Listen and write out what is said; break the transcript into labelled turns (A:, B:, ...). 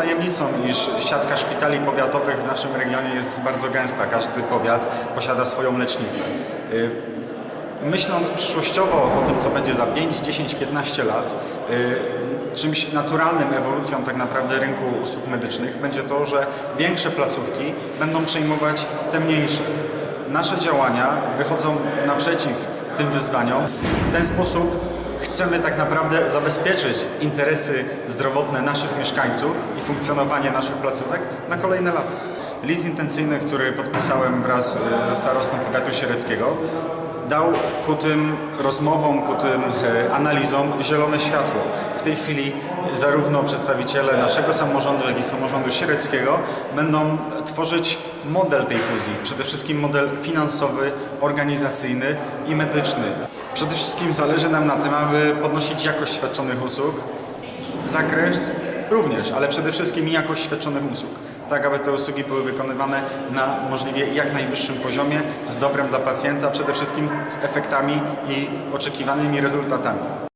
A: tajemnicą, iż siatka szpitali powiatowych w naszym regionie jest bardzo gęsta. Każdy powiat posiada swoją lecznicę. Y, Myśląc przyszłościowo o tym, co będzie za 5, 10, 15 lat, y, czymś naturalnym ewolucją tak naprawdę rynku usług medycznych będzie to, że większe placówki będą przejmować te mniejsze. Nasze działania wychodzą naprzeciw tym wyzwaniom. W ten sposób chcemy tak naprawdę zabezpieczyć interesy zdrowotne naszych mieszkańców i funkcjonowanie naszych placówek na kolejne lata. List intencyjny, który podpisałem wraz y, ze starostą powiatu siereckiego, dał ku tym rozmowom, ku tym e, analizom zielone światło. W tej chwili zarówno przedstawiciele naszego samorządu, jak i samorządu siereckiego będą tworzyć model tej fuzji. Przede wszystkim model finansowy, organizacyjny i medyczny. Przede wszystkim zależy nam na tym, aby podnosić jakość świadczonych usług, zakres również, ale przede wszystkim jakość świadczonych usług. Tak, aby te usługi były wykonywane na możliwie jak najwyższym poziomie, z dobrem dla pacjenta, przede wszystkim z efektami i oczekiwanymi rezultatami.